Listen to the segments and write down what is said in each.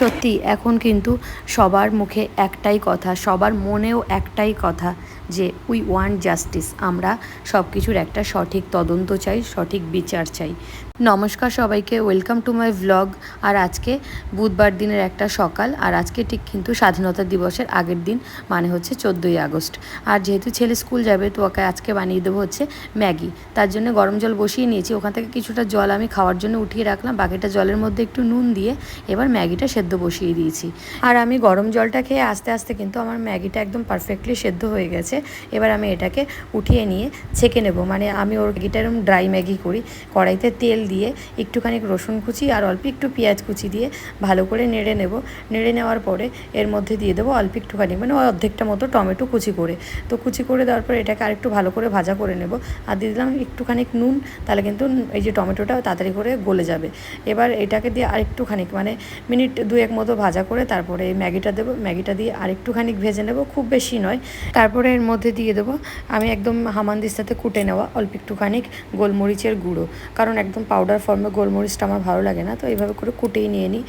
সত্যি, এখন কিন্তু সবার মুখে একটাই কথা, সবার মনেও একটাই কথা যে উই ওয়ান্ট জাস্টিস আমরা সব কিছুর একটা সঠিক তদন্ত চাই, সঠিক বিচার চাই। নমস্কার সবাইকে, ওয়েলকাম টু মাই ভ্লগ আর আজকে বুধবার দিনের একটা সকাল, আর আজকে ঠিক কিন্তু স্বাধীনতা দিবসের আগের দিন মানে হচ্ছে চোদ্দোই আগস্ট। আর যেহেতু ছেলে স্কুল যাবে, তো ওকে আজকে বানিয়ে দেবো হচ্ছে ম্যাগি। তার জন্য গরম জল বসিয়ে নিয়েছি, ওখান থেকে কিছুটা জল আমি খাওয়ার জন্য উঠিয়ে রাখলাম, বাকিটা জলের মধ্যে একটু নুন দিয়ে এবার ম্যাগিটা সেদ্ধ বসিয়ে দিয়েছি। আর আমি গরম জলটা খেয়ে আস্তে আস্তে কিন্তু আমার ম্যাগিটা একদম পারফেক্টলি সেদ্ধ হয়ে গেছে। এবার আমি এটাকে উঠিয়ে নিয়ে ছেঁকে নেব। মানে আমি ওর ম্যাগিটা এরকম ড্রাই ম্যাগি করি, কড়াইতে তেল দিয়ে একটুখানি রসুন কুচি আর অল্প একটু পেঁয়াজ কুচি দিয়ে ভালো করে নেড়ে নেব। নেড়ে নেওয়ার পরে এর মধ্যে দিয়ে দেবো অল্প একটুখানি মানে ওই অর্ধেকটা মতো টমেটো কুচি করে। তো কুচি করে দেওয়ার পরে এটাকে আরেকটু ভালো করে ভাজা করে নেব। আর দিয়ে দিলাম একটুখানি নুন, তাহলে কিন্তু এই যে টমেটোটা তাড়াতাড়ি করে গলে যাবে। এবার এটাকে দিয়ে আরেকটুখানি মানে মিনিট দু এক মতো ভাজা করে তারপরে এই ম্যাগিটা দেবো। ম্যাগিটা দিয়ে আরেকটুখানি ভেজে নেব, খুব বেশি নয়। তারপরে এর মধ্যে দিয়ে দেবো আমি একদম হামানদিস্তাতে কুটে নেওয়া অল্প একটুখানি গোলমরিচের গুঁড়ো। কারণ একদম পাউডার ফর্মে গোলমরিচটা আমার ভালো লাগে না, তো এইভাবে করে কুটেই নিয়ে নিই।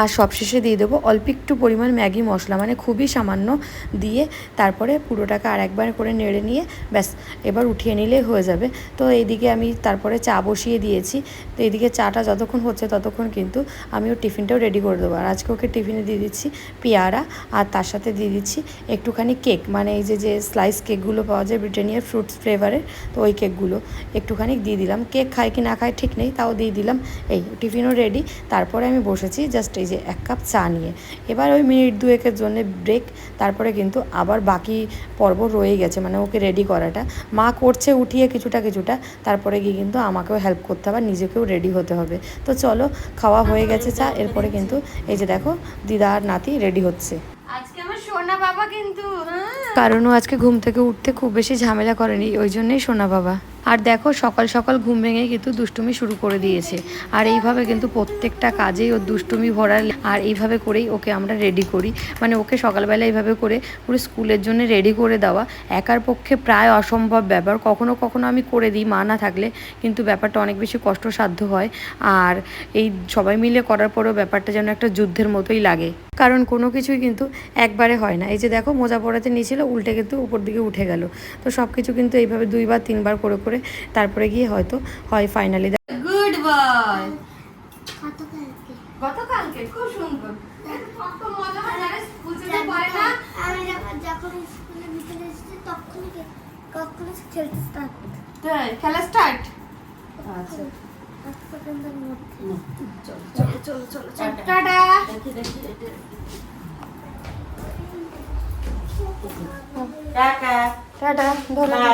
আর সবশেষে দিয়ে দেবো অল্প একটু পরিমাণ ম্যাগি মশলা মানে খুবই সামান্য দিয়ে তারপরে পুরোটাকে আর একবার করে নেড়ে নিয়ে ব্যাস, এবার উঠিয়ে নিলেই হয়ে যাবে। তো এইদিকে আমি তারপরে চা বসিয়ে দিয়েছি, তো এইদিকে চাটা যতক্ষণ হচ্ছে ততক্ষণ কিন্তু আমি ওর টিফিনটাও রেডি করে দেবো। আর আজকে ওকে টিফিনে দিয়ে দিচ্ছি পেয়ারা, আর তার সাথে দিয়ে দিচ্ছি একটুখানি কেক মানে এই যে যে স্লাইস কেকগুলো পাওয়া যায় ব্রিটানিয়ার ফ্রুটস ফ্লেভারের তো ওই কেকগুলো একটুখানি দিয়ে দিলাম। কেক খায় কি না খায় ঠিক নেই তাও দিয়ে দিলাম। এই টিফিনও রেডি তারপরে আমি বসেছি জাস্ট এই যে এক কাপ চা নিয়ে। এবার ওই মিনিট দুয়েকের জন্য ব্রেক তারপরে কিন্তু আবার বাকি পর্ব রয়ে গেছে মানে ওকে রেডি করাটা। মা করছে উঠিয়ে কিছুটা কিছুটা। তারপরে গিয়ে কিন্তু আমাকেও হেল্প করতে হবে আর নিজেকেও রেডি হতে হবে। তো চলো খাওয়া হয়ে গেছে চা। এরপরে কিন্তু এই যে দেখো দিদা আর নাতি রেডি হচ্ছে। আজকে আমার সোনা বাবা কিন্তু। কারণ ও আজকে ঘুম থেকে উঠতে খুব বেশি ঝামেলা করেনি ওই জন্যই সোনা বাবা। আর দেখো সকাল সকাল ঘুম ভেঙে কিন্তু দুষ্টুমি শুরু করে দিয়েছে। আর এইভাবে কিন্তু প্রত্যেকটা কাজেই ওর দুষ্টুমি ভরা আর এইভাবে করেই ওকে আমরা রেডি করি। মানে ওকে সকালবেলা এইভাবে করে পুরো স্কুলের জন্য রেডি করে দেওয়া। একার পক্ষে প্রায় অসম্ভব ব্যাপার। কখনো কখনো আমি করে দিই, মা না থাকলে কিন্তু ব্যাপারটা অনেক বেশি কষ্টসাধ্য হয়। আর এই সবাই মিলে করার পরেও ব্যাপারটা যেন একটা যুদ্ধের মতোই লাগে। কারণ কোনো কিছুই কিন্তু একবারে হয় না। এই যে দেখো মোজা পড়াতে নিয়েছিল, উল্টে কিন্তু উপর দিকে উঠে গেল। তো সব কিছু কিন্তু এইভাবে দুইবার, তিনবার করে করে তারপরে গিয়ে হয়তো হয় ফাইনালি গুড বয় গতকালকে। গতকালকে? খুব সুন্দর। কত মজা হয় জানিস? স্কুল যেতে পারে না। আমি যখন যখন স্কুলে বিকেলে এসেছি তখনই কে- খেলতে স্টার্ট তাই? খেলা স্টার্ট আচ্ছা। পাঁচ সেকেন্ডের মধ্যে চলো চলো চলো টাটা। টাটা।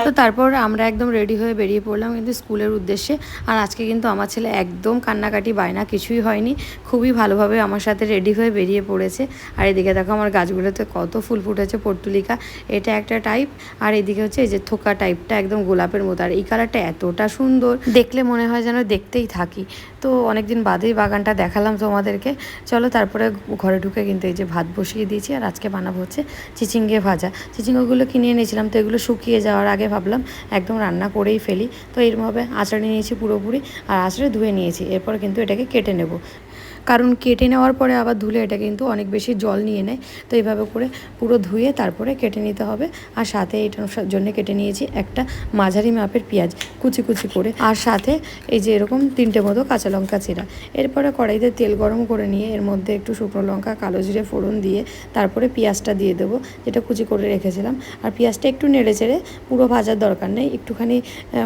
তো তারপর আমরা একদম রেডি হয়ে বেরিয়ে পড়লাম কিন্তু স্কুলের উদ্দেশ্যে। আর আজকে কিন্তু আমার ছেলে একদম কান্নাকাটি বায়না কিছুই হয়নি। খুবই ভালোভাবে আমার সাথে রেডি হয়ে বেরিয়ে পড়েছে। আর এদিকে দেখো আমার গাছগুলোতে কত ফুল ফুটেছে পর্তুলিকা। এটা একটা টাইপ আর এদিকে হচ্ছে এই যে থোকা টাইপটা একদম গোলাপের মতো। আর এই কালারটা এতটা সুন্দর। দেখলে মনে হয় যেন দেখতেই থাকি। তো অনেকদিন বাদেই বাগানটা দেখালাম তোমাদেরকে। চলো তারপরে ঘরে ঢুকে কিন্তু এই যে ভাত বসিয়ে দিয়েছি। আর আজকে বানাবো হচ্ছে চিচিঙ্গে ভাজা। চিচিঙ্গগুলো কিনে এনেছিলাম তো এগুলো শুকিয়ে যাওয়ার আগে ভাবলাম একদম রান্না করেই ফেলি। তো এরমভাবে আঁচড়ে নিয়েছি পুরোপুরি, আর আঁচড়ে ধুয়ে নিয়েছি। এরপর কিন্তু এটাকে কেটে নেব। কারণ কেটে নেওয়ার পরে আবার ধুলে এটা কিন্তু অনেক বেশি জল নিয়ে নেয়। তো এইভাবে করে পুরো ধুয়ে তারপরে কেটে নিতে হবে। আর সাথে এটার জন্য কেটে নিয়েছি একটা মাঝারি মাপের পেঁয়াজ কুচি কুচি করে। আর সাথে এই যে এরকম তিনটে মতো কাঁচা লঙ্কা চিরা। এরপরে কড়াইতে তেল গরম করে নিয়ে এর মধ্যে একটু শুকনো লঙ্কা, কালো জিরে ফোড়ন দিয়ে তারপরে পেঁয়াজটা দিয়ে দেবো, যেটা কুচি করে রেখেছিলাম। আর পেঁয়াজটা একটু নেড়ে চেড়ে পুরো ভাজার দরকার নেই। একটুখানি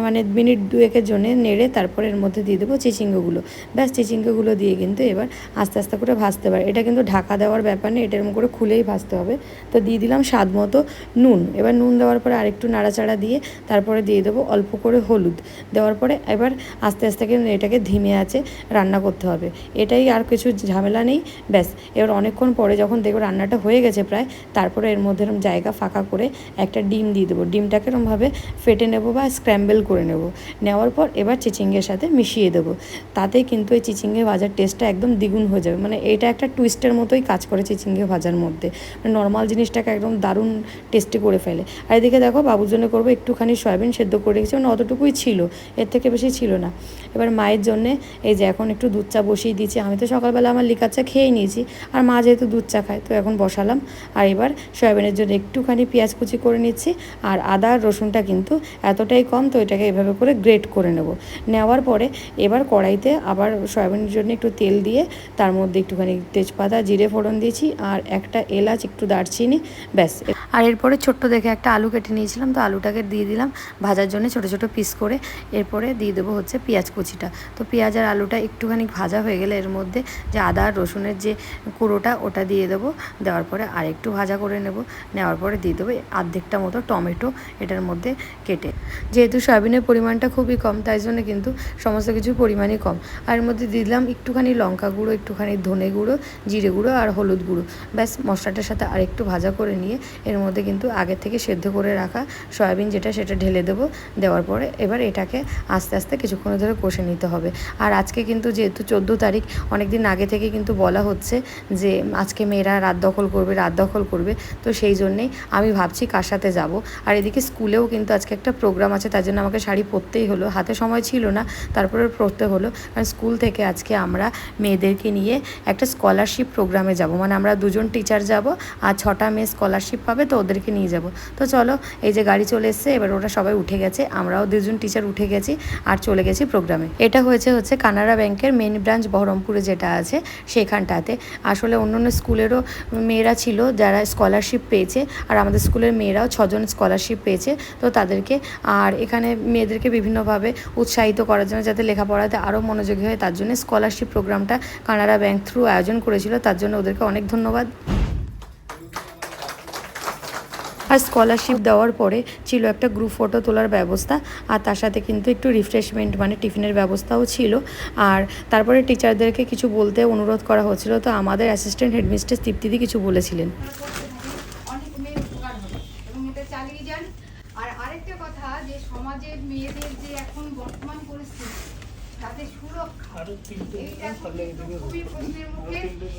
মানে মিনিট দুয়েকের জন্য নেড়ে তারপরে এর মধ্যে দিয়ে দেবো চিচিঙ্গগুলো। ব্যাস, চিচিঙ্গগুলো দিয়ে কিন্তু এবার আস্তে আস্তে করে ভাজতে পারে। এটা কিন্তু ঢাকা দেওয়ার ব্যাপার নেই, এটা এরকম করে খুলেই ভাজতে হবে। তো দিয়ে দিলাম স্বাদ মতো নুন। এবার নুন দেওয়ার পরে আরেকটু নাড়াচাড়া দিয়ে তারপরে দিয়ে দেবো অল্প করে হলুদ। দেওয়ার পরে এবার আস্তে আস্তে কিন্তু এটাকে ধিমে আছে রান্না করতে হবে। এটাই আর কিছু ঝামেলা নেই, ব্যাস। এবার অনেকক্ষণ পরে যখন দেখব রান্নাটা হয়ে গেছে প্রায়, তারপরে এর মধ্যে এরকম জায়গা ফাঁকা করে একটা ডিম দিয়ে দেবো। ডিমটাকে এরমভাবে ফেটে নেব বা স্ক্র্যাম্বেল করে নেব। নেওয়ার পর এবার চিচিঙ্গের সাথে মিশিয়ে দেবো। তাতে কিন্তু এই চিচিঙ্গে ভাজার টেস্টটা একদম দ্বিগুণ হয়ে যাবে। মানে এটা একটা টুইস্টের মতোই কাজ করে চিচিঙ্গে ভাজার মধ্যে। মানে নর্মাল জিনিসটাকে একদম দারুণ টেস্টি করে ফেলে। আর এদিকে দেখো, বাবুর জন্য করব একটুখানি সয়াবিন সেদ্ধ করে রেখেছি। মানে অতটুকুই ছিল, এর থেকে বেশি ছিল না। এবার মায়ের জন্যে এই যে এখন একটু দুধ চা বসিয়ে দিয়েছি। আমি তো সকালবেলা আমার লিকার চা খেয়ে নিয়েছি। আর মা যেহেতু দুধ চা খায়, তো এখন বসালাম। আর এবার সয়াবিনের জন্য একটুখানি পেঁয়াজ কুচি করে নিচ্ছি। আর আদা আর রসুনটা কিন্তু এতটাই কম, তো এটাকে এভাবে করে গ্রেট করে নেব। নেওয়ার পরে এবার কড়াইতে আবার সয়াবিনের জন্য একটু তেল দিয়ে তার মধ্যে একটুখানি তেজপাতা, জিরে ফোড়ন দিয়েছি আর একটা এলাচ, একটু দারচিনি, ব্যাস। আর এরপরে ছোট্ট দেখে একটা আলু কেটে নিয়েছিলাম, তো আলুটাকে দিয়ে দিলাম ভাজার জন্য ছোট ছোট পিস করে। এরপরে দিয়ে দেবো হচ্ছে পেঁয়াজ কুচিটা। তো পেঁয়াজ আর আলুটা একটুখানি ভাজা হয়ে গেলে এর মধ্যে যে আদা আর রসুনের যে কুড়োটা, ওটা দিয়ে দেবো। দেওয়ার পরে আর একটু ভাজা করে নেব। নেওয়ার পরে দিয়ে দেবো আর্ধেকটা মতো টমেটো এটার মধ্যে কেটে। যেহেতু সয়াবিনের পরিমাণটা খুবই কম, তাই জন্য কিন্তু সমস্ত কিছু পরিমাণই কম। আর এর মধ্যে দিলাম একটুখানি লঙ্কা গুঁড়ো, একটুখানি ধনে গুঁড়ো, জিরে গুঁড়ো আর হলুদ গুঁড়ো। ব্যাস, মশলাটার সাথে আর একটু ভাজা করে নিয়ে এর মধ্যে কিন্তু আগে থেকে সেদ্ধ করে রাখা সয়াবিন যেটা সেটা ঢেলে দেবো। দেওয়ার পরে এবার এটাকে আস্তে আস্তে কিছুক্ষণ ধরে কষে নিতে হবে। আর আজকে কিন্তু যেহেতু চোদ্দ তারিখ অনেক দিন আগে থেকে কিন্তু বলা হচ্ছে যে আজকে মেয়েরা রাত দখল করবে, রাত দখল করবে। তো সেই জন্যেই আমি ভাবছি কার সাথে যাব। আর এদিকে স্কুলেও কিন্তু আজকে একটা প্রোগ্রাম আছে, তার জন্য আমাকে শাড়ি পরতেই হলো। হাতে সময় ছিল না তারপরে পরতে হলো। কারণ স্কুল থেকে আজকে আমরা মেয়েদেরকে নিয়ে একটা স্কলারশিপ প্রোগ্রামে যাব। মানে আমরা দুজন টিচার যাব আর ছটা মেয়ে স্কলারশিপ পাবে তো ওদেরকে নিয়ে যাব। তো চলো, এই যে গাড়ি চলে এসছে, এবার ওরা সবাই উঠে গেছে, আমরাও দুজন টিচার উঠে গেছি আর চলে গেছি প্রোগ্রামে এটা হয়েছে হচ্ছে কানাড়া ব্যাংকের মেন ব্রাঞ্চ বহরমপুরে যেটা আছে সেখানটাতে। আসলে অন্য অন্য স্কুলেরও মেয়েরা ছিল যারা স্কলারশিপ পেয়েছে আর আমাদের স্কুলের মেয়েরাও ছজন স্কলারশিপ পেয়েছে তো তাদেরকে আর এখানে মেয়েদেরকে বিভিন্নভাবে উৎসাহিত করার জন্য যাতে লেখাপড়াতে আরও মনোযোগী হয় তার জন্য স্কলারশিপ প্রোগ্রামটা কানাড়া ব্যাংক থ্রু আয়োজন করেছিল, তার জন্য ওদেরকে অনেক ধন্যবাদ। আর স্কলারশিপ দেওয়ার পরে ছিল একটা গ্রুপ ফটো তোলার ব্যবস্থা, আর তার সাথে কিন্তু একটু রিফ্রেশমেন্ট মানে টিফিনের ব্যবস্থাও ছিল। আর তারপরে টিচারদেরকে কিছু বলতে অনুরোধ করা হচ্ছিল, তো আমাদের অ্যাসিস্ট্যান্ট হেডমিস্ট্রেস তৃপ্তিদি কিছু বলেছিলেন। আর আরেকটা কথা, যে সমাজে মেয়েদের যে এখন বর্তমান পরিস্থিতি তাদের সুরক্ষা এইটা এখন কিন্তু খুবই প্রশ্নের মুখে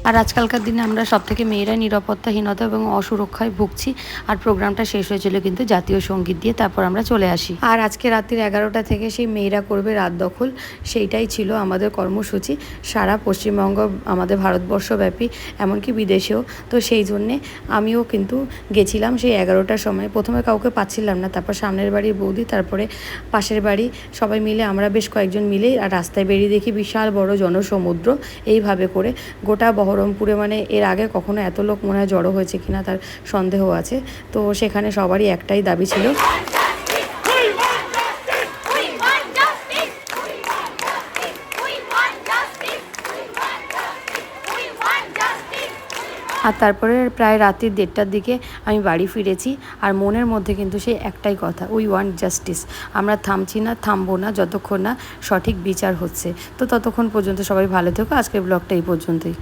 আর আজকালকার দিনে আমরা সব থেকে মেয়েরা নিরাপত্তাহীনতা এবং অসুরক্ষায় ভুগছি আর প্রোগ্রামটা শেষ হয়েছিল কিন্তু জাতীয় সংগীত দিয়ে তারপর আমরা চলে আসি। আর আজকে রাত্রির এগারোটা থেকে সেই মেয়েরা করবে রাত দখল, সেইটাই ছিল আমাদের কর্মসূচি। সারা পশ্চিমবঙ্গ, আমাদের ভারতবর্ষব্যাপী, এমনকি বিদেশেও। তো সেই জন্যে আমিও কিন্তু গেছিলাম সেই এগারোটার সময়। প্রথমে কাউকে পাচ্ছিলাম না, তারপর সামনের বাড়ির বৌদি, তারপরে পাশের বাড়ি সবাই মিলে, আমরা বেশ কয়েকজন মিলে আর রাস্তায় বেরিয়ে দেখি বিশাল বড় জনসমুদ্র। এইভাবে করে গোটা বহরমপুরে মানে এর আগে কখনো এত লোক মনে হয় জড়ো হয়েছে কিনা তার সন্দেহ আছে। তো সেখানে সবারই একটাই দাবি ছিল আর তারপরে প্রায় রাত্রির দেড়টার দিকে আমি বাড়ি ফিরেছি আর মনের মধ্যে কিন্তু সেই একটাই কথা উই ওয়ান্ট জাস্টিস আমরা থামছি না, থামবো না, যতক্ষণ না সঠিক বিচার হচ্ছে। তো ততক্ষণ পর্যন্ত সবাই ভালো থেকো। আজকের ব্লগটা এই পর্যন্তই।